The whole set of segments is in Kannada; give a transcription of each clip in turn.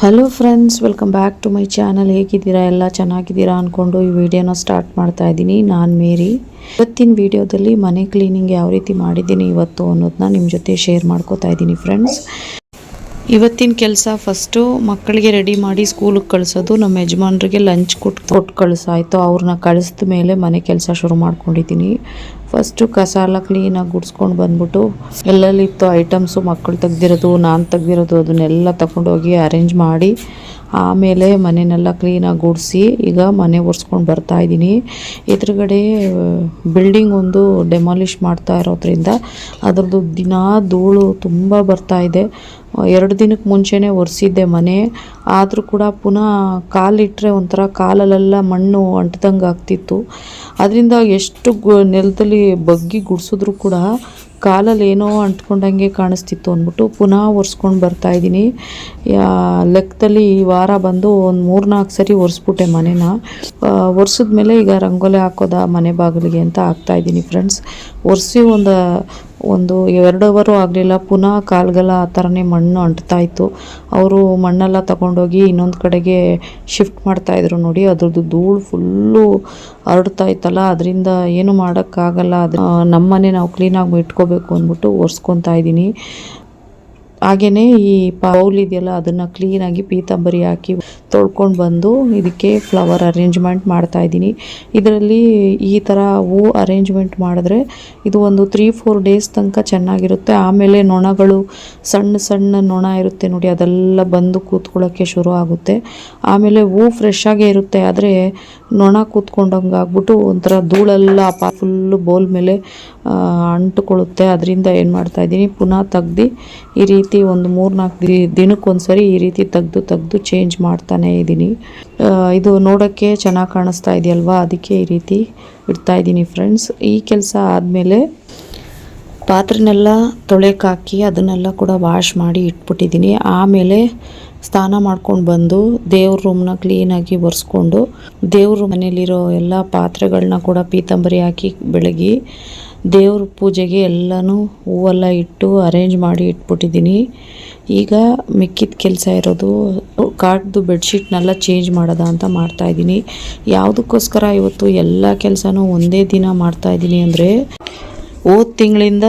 Hello friends welcome back to my channel ಹೇಗಿದ್ದೀರಾ? ಎಲ್ಲ ಚೆನ್ನಾಗಿದ್ದೀರಾ ಅಂದ್ಕೊಂಡು ಈ ವಿಡಿಯೋನ ಸ್ಟಾರ್ಟ್ ಮಾಡ್ತಾ ಇದ್ದೀನಿ. ನಾನು ಮೇರಿ. ಇವತ್ತಿನ ವಿಡಿಯೋದಲ್ಲಿ ಮನೆ ಕ್ಲೀನಿಂಗ್ ಯಾವ ರೀತಿ ಮಾಡಿದ್ದೀನಿ ಇವತ್ತು ಅನ್ನೋದನ್ನ ನಿಮ್ಮ ಜೊತೆ ಶೇರ್ ಮಾಡ್ಕೋತಾ ಇದ್ದೀನಿ ಫ್ರೆಂಡ್ಸ್ ಇವತ್ತಿನ ಕೆಲಸ ಫಸ್ಟು ಮಕ್ಕಳಿಗೆ ರೆಡಿ ಮಾಡಿ ಸ್ಕೂಲಿಗೆ ಕಳಿಸೋದು ನಮ್ಮ ಯಜಮಾನ್ರಿಗೆ ಲಂಚ್ ಕೊಟ್ಟು ಕೊಟ್ಟು ಕಳಿಸಾಯಿತು. ಅವ್ರನ್ನ ಕಳಿಸಿದ ಮೇಲೆ ಮನೆ ಕೆಲಸ ಶುರು ಮಾಡ್ಕೊಂಡಿದ್ದೀನಿ ಫಸ್ಟು ಕಸ ಎಲ್ಲ ಕ್ಲೀನಾಗಿ ಗುಡಿಸ್ಕೊಂಡು ಬಂದ್ಬಿಟ್ಟು ಎಲ್ಲೆಲ್ಲಿತ್ತು ಐಟಮ್ಸು ಮಕ್ಕಳು ತೆಗ್ದಿರೋದು, ನಾನು ತೆಗ್ದಿರೋದು, ಅದನ್ನೆಲ್ಲ ತಗೊಂಡೋಗಿ ಅರೇಂಜ್ ಮಾಡಿ ಆಮೇಲೆ ಮನೆಯನ್ನೆಲ್ಲ ಕ್ಲೀನಾಗಿ ಗುಡಿಸಿ ಈಗ ಮನೆ ಒರೆಸ್ಕೊಂಡು ಬರ್ತಾ ಇದ್ದೀನಿ ಎದುರುಗಡೆ ಬಿಲ್ಡಿಂಗ್ ಒಂದು ಡೆಮಾಲಿಷ್ ಮಾಡ್ತಾ ಇರೋದ್ರಿಂದ ಅದರದ್ದು ದಿನ ಧೂಳು ತುಂಬ ಬರ್ತಾ ಇದೆ. ಎರಡು ದಿನಕ್ಕೆ ಮುಂಚೆನೇ ಒರೆಸಿದ್ದೆ ಮನೆ. ಆದರೂ ಕೂಡ ಪುನಃ ಕಾಲಿಟ್ಟರೆ ಒಂಥರ ಕಾಲಲ್ಲೆಲ್ಲ ಮಣ್ಣು ಅಂಟ್ದಂಗೆ ಆಗ್ತಿತ್ತು. ಅದರಿಂದ ಎಷ್ಟು ನೆಲದಲ್ಲಿ ಬಗ್ಗಿ ಗುಡಿಸಿದ್ರು ಕೂಡ ಕಾಲಲ್ಲಿ ಏನೋ ಅಂಟ್ಕೊಂಡಂಗೆ ಕಾಣಿಸ್ತಿತ್ತು ಅಂದ್ಬಿಟ್ಟು ಪುನಃ ಒರೆಸ್ಕೊಂಡು ಬರ್ತಾ ಇದ್ದೀನಿ. ಲೆಕ್ಕದಲ್ಲಿ ಈ ವಾರ ಬಂದು ಒಂದು ಮೂರ್ನಾಲ್ಕು ಸರಿ ಒರೆಸ್ಬಿಟ್ಟೆ ಮನೇನ. ಒರೆಸಿದ್ಮೇಲೆ ಈಗ ರಂಗೋಲಿ ಹಾಕೋದ ಮನೆ ಬಾಗಿಲಿಗೆ ಅಂತ ಹಾಕ್ತಾ ಇದ್ದೀನಿ ಫ್ರೆಂಡ್ಸ್ ಒರೆಸಿ ಒಂದು ಒಂದು ಎರಡು ಅವರು ಆಗಲಿಲ್ಲ. ಪುನಃ ಕಾಲ್ಗೆಲ್ಲ ಆ ಥರನೇ ಮಣ್ಣು ಅಂಟ್ತಾ ಇತ್ತು. ಅವರು ಮಣ್ಣೆಲ್ಲ ತಗೊಂಡೋಗಿ ಇನ್ನೊಂದು ಕಡೆಗೆ ಶಿಫ್ಟ್ ಮಾಡ್ತಾಯಿದ್ರು ನೋಡಿ. ಅದ್ರದ್ದು ಧೂಳು ಫುಲ್ಲು ಹರಡ್ತಾ ಇತ್ತಲ್ಲ. ಅದರಿಂದ ಏನು ಮಾಡೋಕ್ಕಾಗಲ್ಲ. ಅದು ನಮ್ಮನೆ ನಾವು ಕ್ಲೀನಾಗಿ ಇಟ್ಕೋಬೇಕು ಅಂದ್ಬಿಟ್ಟು ಒರೆಸ್ಕೊತಾ ಇದ್ದೀನಿ. ಹಾಗೆಯೇ ಈ ಪೌಲ್ ಇದೆಯಲ್ಲ, ಅದನ್ನು ಕ್ಲೀನಾಗಿ ಪೀತಾಂಬರಿ ಹಾಕಿ ತೊಳ್ಕೊಂಡು ಬಂದು ಇದಕ್ಕೆ ಫ್ಲವರ್ ಅರೇಂಜ್ಮೆಂಟ್ ಮಾಡ್ತಾ ಇದ್ದೀನಿ. ಇದರಲ್ಲಿ ಈ ಥರ ಹೂ ಅರೇಂಜ್ಮೆಂಟ್ ಮಾಡಿದ್ರೆ ಇದು ಒಂದು ತ್ರೀ ಫೋರ್ ಡೇಸ್ ತನಕ ಚೆನ್ನಾಗಿರುತ್ತೆ. ಆಮೇಲೆ ನೊಣಗಳು, ಸಣ್ಣ ಸಣ್ಣ ನೊಣ ಇರುತ್ತೆ ನೋಡಿ, ಅದೆಲ್ಲ ಬಂದು ಕೂತ್ಕೊಳ್ಳೋಕ್ಕೆ ಶುರು ಆಗುತ್ತೆ. ಆಮೇಲೆ ಹೂ ಫ್ರೆಶ್ ಇರುತ್ತೆ, ಆದರೆ ನೊಣ ಕೂತ್ಕೊಂಡಂಗೆ ಆಗ್ಬಿಟ್ಟು ಒಂಥರ ಧೂಳೆಲ್ಲ ಪಾ ಫುಲ್ಲು ಬೋಲ್ ಮೇಲೆ ಅಂಟುಕೊಳ್ಳುತ್ತೆ. ಅದರಿಂದ ಏನು ಮಾಡ್ತಾ ಇದ್ದೀನಿ, ಪುನಃ ತೆಗ್ದು ಈ ರೀತಿ ಒಂದು ಮೂರ್ನಾಲ್ಕು ದಿನಕ್ಕೊಂದು ಸರಿ ಈ ರೀತಿ ತೆಗ್ದು ತೆಗ್ದು ಚೇಂಜ್ ಮಾಡ್ತಾನೇ ಇದ್ದೀನಿ. ಇದು ನೋಡೋಕ್ಕೆ ಚೆನ್ನಾಗಿ ಕಾಣಿಸ್ತಾ ಇದೆಯಲ್ವಾ? ಅದಕ್ಕೆ ಈ ರೀತಿ ಇಡ್ತಾ ಇದ್ದೀನಿ ಫ್ರೆಂಡ್ಸ್. ಈ ಕೆಲಸ ಆದಮೇಲೆ ಪಾತ್ರೆನೆಲ್ಲ ತೊಳೆಕಾಕಿ ಅದನ್ನೆಲ್ಲ ಕೂಡ ವಾಶ್ ಮಾಡಿ ಇಟ್ಬಿಟ್ಟಿದ್ದೀನಿ ಆಮೇಲೆ ಸ್ನಾನ ಮಾಡ್ಕೊಂಡು ಬಂದು ದೇವ್ರ ರೂಮ್ನ ಕ್ಲೀನಾಗಿ ಒರೆಸ್ಕೊಂಡು ದೇವ್ರ ಮನೇಲಿರೋ ಎಲ್ಲ ಪಾತ್ರೆಗಳನ್ನ ಕೂಡ ಪೀತಂಬರಿ ಹಾಕಿ ಬೆಳಗಿ ದೇವ್ರ ಪೂಜೆಗೆ ಎಲ್ಲನೂ ಹೂವೆಲ್ಲ ಇಟ್ಟು ಅರೇಂಜ್ ಮಾಡಿ ಇಟ್ಬಿಟ್ಟಿದ್ದೀನಿ ಈಗ ಮಿಕ್ಕಿದ ಕೆಲಸ ಇರೋದು ಕಾಟ್ದು ಬೆಡ್ಶೀಟ್ನೆಲ್ಲ ಚೇಂಜ್ ಮಾಡೋದ ಅಂತ ಮಾಡ್ತಾ ಇದ್ದೀನಿ. ಯಾವುದಕ್ಕೋಸ್ಕರ ಇವತ್ತು ಎಲ್ಲ ಕೆಲಸನೂ ಒಂದೇ ದಿನ ಮಾಡ್ತಾ ಇದ್ದೀನಿ ಅಂದರೆ, ಹೋದ ತಿಂಗಳಿಂದ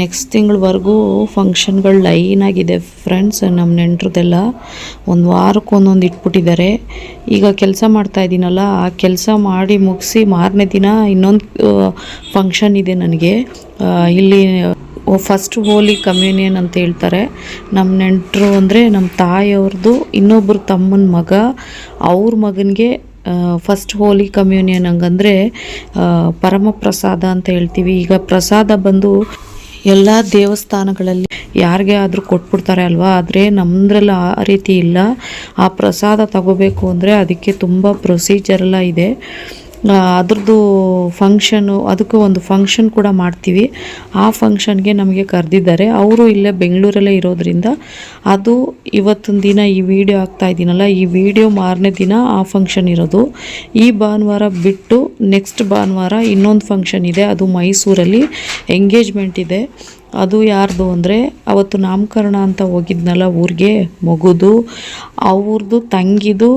ನೆಕ್ಸ್ಟ್ ತಿಂಗಳವರೆಗೂ ಫಂಕ್ಷನ್ಗಳು ಲೈನಾಗಿದೆ ಫ್ರೆಂಡ್ಸ್ ನಮ್ಮ ನೆಂಟ್ರದೆಲ್ಲ ಒಂದು ವಾರಕ್ಕೆ ಒಂದೊಂದು ಇಟ್ಬಿಟ್ಟಿದ್ದಾರೆ. ಈಗ ಕೆಲಸ ಮಾಡ್ತಾ ಇದ್ದೀನಲ್ಲ, ಆ ಕೆಲಸ ಮಾಡಿ ಮುಗಿಸಿ ಮಾರನೇ ದಿನ ಇನ್ನೊಂದು ಫಂಕ್ಷನ್ ಇದೆ ನನಗೆ. ಇಲ್ಲಿ ಫಸ್ಟ್ ಹೋಲಿ ಕಮ್ಯೂನಿಯನ್ ಅಂತ ಹೇಳ್ತಾರೆ. ನಮ್ಮ ನೆಂಟರು ಅಂದರೆ ನಮ್ಮ ತಾಯಿಯವ್ರದ್ದು ಇನ್ನೊಬ್ಬರು ತಮ್ಮನ ಮಗ, ಅವ್ರ ಮಗನಿಗೆ ಫಸ್ಟ್ ಹೋಲಿ ಕಮ್ಯೂನಿಯನ್ ಹಂಗಂದರೆ ಪರಮ ಪ್ರಸಾದ ಅಂತ ಹೇಳ್ತೀವಿ. ಈಗ ಪ್ರಸಾದ ಬಂದು ಎಲ್ಲ ದೇವಸ್ಥಾನಗಳಲ್ಲಿ ಯಾರಿಗೆ ಆದರೂ ಕೊಟ್ಬಿಡ್ತಾರೆ ಅಲ್ವಾ? ಆದರೆ ನಮ್ಮದ್ರಲ್ಲಿ ಆ ರೀತಿ ಇಲ್ಲ. ಆ ಪ್ರಸಾದ ತಗೋಬೇಕು ಅಂದರೆ ಅದಕ್ಕೆ ತುಂಬ ಪ್ರೊಸೀಜರ್ ಎಲ್ಲ ಇದೆ. ಅದ್ರದ್ದು ಫಂಕ್ಷನು ಅದಕ್ಕೂ ಒಂದು ಫಂಕ್ಷನ್ ಕೂಡ ಮಾಡ್ತೀವಿ. ಆ ಫಂಕ್ಷನ್ಗೆ ನಮಗೆ ಕರೆದಿದ್ದಾರೆ. ಅವರು ಇಲ್ಲೇ ಬೆಂಗಳೂರಲ್ಲೇ ಇರೋದ್ರಿಂದ ಅದು ಇವತ್ತಿನ ದಿನ ಈ ವಿಡಿಯೋ ಆಗ್ತಾ ಇದ್ದೀನಲ್ಲ, ಈ ವಿಡಿಯೋ ಮಾರನೇ ದಿನ ಆ ಫಂಕ್ಷನ್ ಇರೋದು. ಈ ಭಾನುವಾರ ಬಿಟ್ಟು ನೆಕ್ಸ್ಟ್ ಭಾನುವಾರ ಇನ್ನೊಂದು ಫಂಕ್ಷನ್ ಇದೆ, ಅದು ಮೈಸೂರಲ್ಲಿ ಎಂಗೇಜ್ಮೆಂಟ್ ಇದೆ. ಅದು ಯಾರ್ದು ಅಂದರೆ, ಅವತ್ತು ನಾಮಕರಣ ಅಂತ ಹೋಗಿದ್ನಲ್ಲ ಊರಿಗೆ ಮಗುದು ಅವ್ರದ್ದು ತಂಗಿದು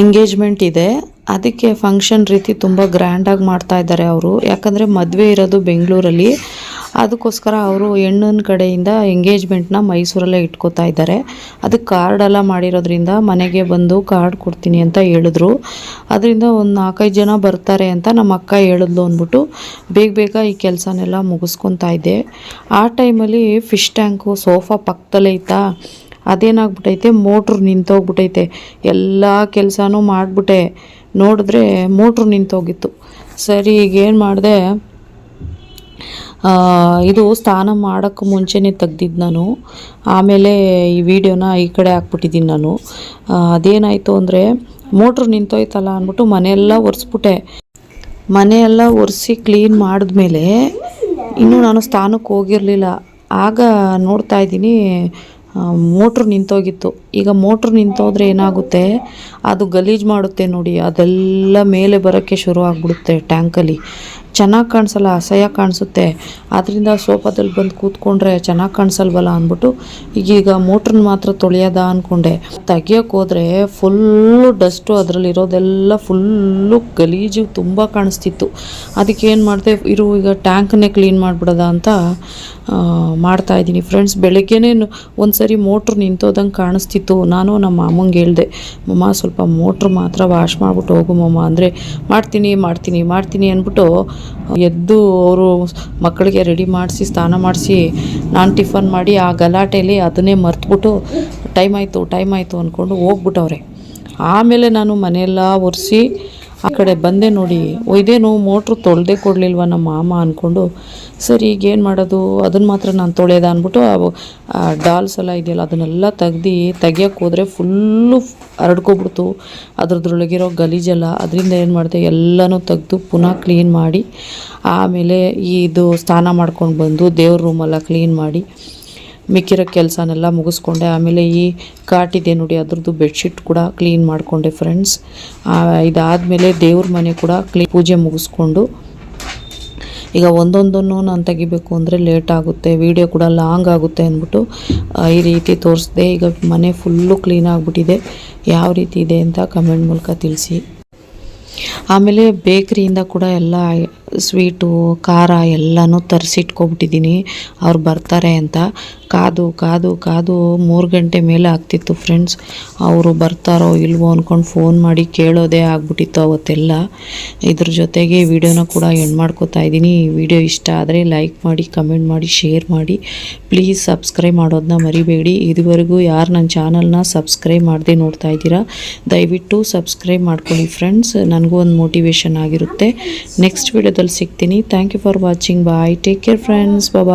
ಎಂಗೇಜ್ಮೆಂಟ್ ಇದೆ. ಅದಕ್ಕೆ ಫಂಕ್ಷನ್ ರೀತಿ ತುಂಬ ಗ್ರ್ಯಾಂಡಾಗಿ ಮಾಡ್ತಾ ಇದ್ದಾರೆ ಅವರು. ಯಾಕಂದರೆ ಮದುವೆ ಇರೋದು ಬೆಂಗಳೂರಲ್ಲಿ. ಅದಕ್ಕೋಸ್ಕರ ಅವರು ಹೆಣ್ಣಿನ ಕಡೆಯಿಂದ ಎಂಗೇಜ್ಮೆಂಟ್ನ ಮೈಸೂರಲ್ಲೇ ಇಟ್ಕೋತಾ ಇದ್ದಾರೆ. ಅದಕ್ಕೆ ಕಾರ್ಡೆಲ್ಲ ಮಾಡಿರೋದ್ರಿಂದ ಮನೆಗೆ ಬಂದು ಕಾರ್ಡ್ ಕೊಡ್ತೀನಿ ಅಂತ ಹೇಳಿದ್ರು. ಅದರಿಂದ ಒಂದು ನಾಲ್ಕೈದು ಜನ ಬರ್ತಾರೆ ಅಂತ ನಮ್ಮ ಅಕ್ಕ ಹೇಳಿದ್ಲು ಅಂದ್ಬಿಟ್ಟು ಬೇಗ ಬೇಗ ಈ ಕೆಲಸನೆಲ್ಲ ಮುಗಿಸ್ಕೊತಾ ಇದ್ದೆ. ಆ ಟೈಮಲ್ಲಿ ಫಿಶ್ ಟ್ಯಾಂಕು ಸೋಫಾ ಪಕ್ಕದಲ್ಲೇ ಇತ್ತಾ? ಅದೇನಾಗ್ಬಿಟ್ಟೈತೆ ಮೋಟ್ರ್ ನಿಂತೋಗ್ಬಿಟ್ಟೈತೆ ಎಲ್ಲ ಕೆಲಸನೂ ಮಾಡಿಬಿಟ್ಟೆ. ನೋಡಿದ್ರೆ ಮೋಟ್ರ್ ನಿಂತೋಗಿತ್ತು. ಸರಿ, ಈಗ ಏನು ಮಾಡಿದೆ? ಇದು ಸ್ನಾನ ಮಾಡೋಕ್ಕೆ ಮುಂಚೆನೇ ತೆಗ್ದಿದ್ದು ನಾನು. ಆಮೇಲೆ ಈ ವಿಡಿಯೋನ ಈ ಕಡೆ ಹಾಕ್ಬಿಟ್ಟಿದ್ದೀನಿ ನಾನು. ಅದೇನಾಯಿತು ಅಂದರೆ, ಮೋಟ್ರ್ ನಿಂತೋಯ್ತಲ್ಲ ಅಂದ್ಬಿಟ್ಟು ಮನೆಯೆಲ್ಲ ಒರೆಸ್ಬಿಟ್ಟೆ. ಮನೆಯೆಲ್ಲ ಒರೆಸಿ ಕ್ಲೀನ್ ಮಾಡಿದ್ಮೇಲೆ ಇನ್ನೂ ನಾನು ಸ್ಥಾನಕ್ಕೆ ಹೋಗಿರಲಿಲ್ಲ. ಆಗ ನೋಡ್ತಾ ಇದ್ದೀನಿ ಮೋಟ್ರ್ ನಿಂತೋಗಿತ್ತು. ಈಗ ಮೋಟ್ರ್ ನಿಂತೋದ್ರೆ ಏನಾಗುತ್ತೆ? ಅದು ಗಲೀಜು ಮಾಡುತ್ತೆ ನೋಡಿ, ಅದೆಲ್ಲ ಮೇಲೆ ಬರೋಕ್ಕೆ ಶುರು ಆಗಿಬಿಡುತ್ತೆ ಟ್ಯಾಂಕಲ್ಲಿ. ಚೆನ್ನಾಗಿ ಕಾಣಿಸಲ್ಲ, ಅಸಹ್ಯ ಕಾಣಿಸುತ್ತೆ. ಆದ್ದರಿಂದ ಸೋಫಾದಲ್ಲಿ ಬಂದು ಕೂತ್ಕೊಂಡ್ರೆ ಚೆನ್ನಾಗಿ ಕಾಣಿಸಲ್ವಲ್ಲ ಅಂದ್ಬಿಟ್ಟು, ಈಗೀಗ ಮೋಟ್ರನ್ನ ಮಾತ್ರ ತೊಳೆಯೋದ ಅಂದ್ಕೊಂಡೆ ತೆಗಿಯೋಕೆ ಹೋದರೆ ಫುಲ್ಲು ಡಸ್ಟು ಅದರಲ್ಲಿರೋದೆಲ್ಲ ಫುಲ್ಲು ಗಲೀಜು ತುಂಬ ಕಾಣಿಸ್ತಿತ್ತು. ಅದಕ್ಕೆ ಏನು ಮಾಡಿದೆ, ಇರು ಈಗ ಟ್ಯಾಂಕನ್ನೇ ಕ್ಲೀನ್ ಮಾಡಿಬಿಡೋದ ಅಂತ ಮಾಡ್ತಾ ಇದ್ದೀನಿ. ಫ್ರೆಂಡ್ಸ್, ಬೆಳಗ್ಗೆನೇ ಒಂದು ಸರಿ ಮೋಟ್ರ್ ನಿಂತೋದಂಗೆ ಕಾಣಿಸ್ತಿತ್ತು. ನಾನು ನಮ್ಮ ಮಾಮಂಗೆ ಹೇಳಿದೆ, ಮಮ್ಮ, ಸ್ವಲ್ಪ ಮೋಟ್ರ್ ಮಾತ್ರ ವಾಶ್ ಮಾಡಿಬಿಟ್ಟು ಹೋಗು ಮಮ್ಮ. ಅಂದರೆ, ಮಾಡ್ತೀನಿ ಮಾಡ್ತೀನಿ ಮಾಡ್ತೀನಿ ಅಂದ್ಬಿಟ್ಟು ಎದ್ದು ಅವರು ಮಕ್ಕಳಿಗೆ ರೆಡಿ ಮಾಡಿಸಿ, ಸ್ನಾನ ಮಾಡಿಸಿ, ನಾನು ಟಿಫನ್ ಮಾಡಿ ಆ ಗಲಾಟೆಯಲ್ಲಿ ಅದನ್ನೇ ಮರ್ತ್ಬಿಟ್ಟು, ಟೈಮ್ ಆಯಿತು ಟೈಮ್ ಆಯಿತು ಅಂದ್ಕೊಂಡು ಹೋಗ್ಬಿಟ್ಟವ್ರೆ. ಆಮೇಲೆ ನಾನು ಮನೆಯೆಲ್ಲ ಒರೆಸಿ ಆ ಕಡೆ ಬಂದೆ ನೋಡಿ, ಒಯ್ದೇನು ಮೋಟ್ರ್ ತೊಳೆದೇ ಕೊಡಲಿಲ್ವ ನಮ್ಮ ಮಾಮ ಅಂದ್ಕೊಂಡು ಸರಿ ಈಗ ಏನು ಮಾಡೋದು ಅದನ್ನು ಮಾತ್ರ ನಾನು ತೊಳೆಯೋದ ಅಂದ್ಬಿಟ್ಟು ಆ ಡಾಲ್ಸ್ ಎಲ್ಲ ಇದೆಯಲ್ಲ ಅದನ್ನೆಲ್ಲ ತೆಗ್ದು ತೆಗಿಯೋಕೆ ಹೋದರೆ ಫುಲ್ಲು ಹರಡ್ಕೊಬಿಡ್ತು. ಅದ್ರದ್ರೊಳಗಿರೋ ಗಲೀಜೆಲ್ಲ ಅದರಿಂದ ಏನು ಮಾಡಿದೆ, ಎಲ್ಲನೂ ತೆಗೆದು ಪುನಃ ಕ್ಲೀನ್ ಮಾಡಿ, ಆಮೇಲೆ ಇದು ಸ್ನಾನ ಮಾಡ್ಕೊಂಡು ಬಂದು ದೇವ್ರ ರೂಮೆಲ್ಲ ಕ್ಲೀನ್ ಮಾಡಿ ಮಿಕ್ಕಿರೋ ಕೆಲಸನೆಲ್ಲ ಮುಗಿಸ್ಕೊಂಡೆ. ಆಮೇಲೆ ಈ ಕಾಟಿದೆ ನೋಡಿ, ಅದ್ರದ್ದು ಬೆಡ್ಶೀಟ್ ಕೂಡ ಕ್ಲೀನ್ ಮಾಡಿಕೊಂಡೆ ಫ್ರೆಂಡ್ಸ್. ಇದಾದಮೇಲೆ ದೇವ್ರ ಮನೆ ಕೂಡ ಕ್ಲೀ ಪೂಜೆ ಮುಗಿಸ್ಕೊಂಡು. ಈಗ ಒಂದೊಂದನ್ನು ನಾನು ತೆಗಿಬೇಕು ಅಂದರೆ ಲೇಟ್ ಆಗುತ್ತೆ, ವಿಡಿಯೋ ಕೂಡ ಲಾಂಗ್ ಆಗುತ್ತೆ ಅಂದ್ಬಿಟ್ಟು ಈ ರೀತಿ ತೋರಿಸ್ದೆ. ಈಗ ಮನೆ ಫುಲ್ಲು ಕ್ಲೀನ್ ಆಗಿಬಿಟ್ಟಿದೆ. ಯಾವ ರೀತಿ ಇದೆ ಅಂತ ಕಮೆಂಟ್ ಮೂಲಕ ತಿಳಿಸಿ. ಆಮೇಲೆ ಬೇಕ್ರಿಯಿಂದ ಕೂಡ ಎಲ್ಲ ಸ್ವೀಟು, ಖಾರ ಎಲ್ಲನೂ ತರಿಸಿಟ್ಕೊಬಿಟ್ಟಿದ್ದೀನಿ. ಅವ್ರು ಬರ್ತಾರೆ ಅಂತ. ಕಾದು ಕಾದು ಕಾದು ಮೂರು ಗಂಟೆ ಮೇಲೆ ಆಗ್ತಿತ್ತು ಫ್ರೆಂಡ್ಸ್ ಅವರು ಬರ್ತಾರೋ ಇಲ್ವೋ ಅಂದ್ಕೊಂಡು ಫೋನ್ ಮಾಡಿ ಕೇಳೋದೇ ಆಗ್ಬಿಟ್ಟಿತ್ತು ಅವತ್ತೆಲ್ಲ. ಇದ್ರ ಜೊತೆಗೆ ವಿಡಿಯೋನ ಕೂಡ ಎಂಡ್ ಮಾಡ್ಕೋತಾ ಇದ್ದೀನಿ. ಈ ವಿಡಿಯೋ ಇಷ್ಟ ಆದರೆ ಲೈಕ್ ಮಾಡಿ ಕಮೆಂಟ್ ಮಾಡಿ ಶೇರ್ ಮಾಡಿ. ಪ್ಲೀಸ್ ಸಬ್ಸ್ಕ್ರೈಬ್ ಮಾಡೋದನ್ನ ಮರಿಬೇಡಿ. ಇದುವರೆಗೂ ಯಾರು ನನ್ನ ಚಾನಲ್ನ ಸಬ್ಸ್ಕ್ರೈಬ್ ಮಾಡದೆ ನೋಡ್ತಾ ಇದ್ದೀರಾ, ದಯವಿಟ್ಟು ಸಬ್ಸ್ಕ್ರೈಬ್ ಮಾಡ್ಕೊಳ್ಳಿ ಫ್ರೆಂಡ್ಸ್ ನನಗೂ ಒಂದು ಮೋಟಿವೇಶನ್ ಆಗಿರುತ್ತೆ. ನೆಕ್ಸ್ಟ್ ವಿಡಿಯೋದಲ್ಲಿ ಸಿಗ್ತೀನಿ. Thank you for watching bye take care friends bye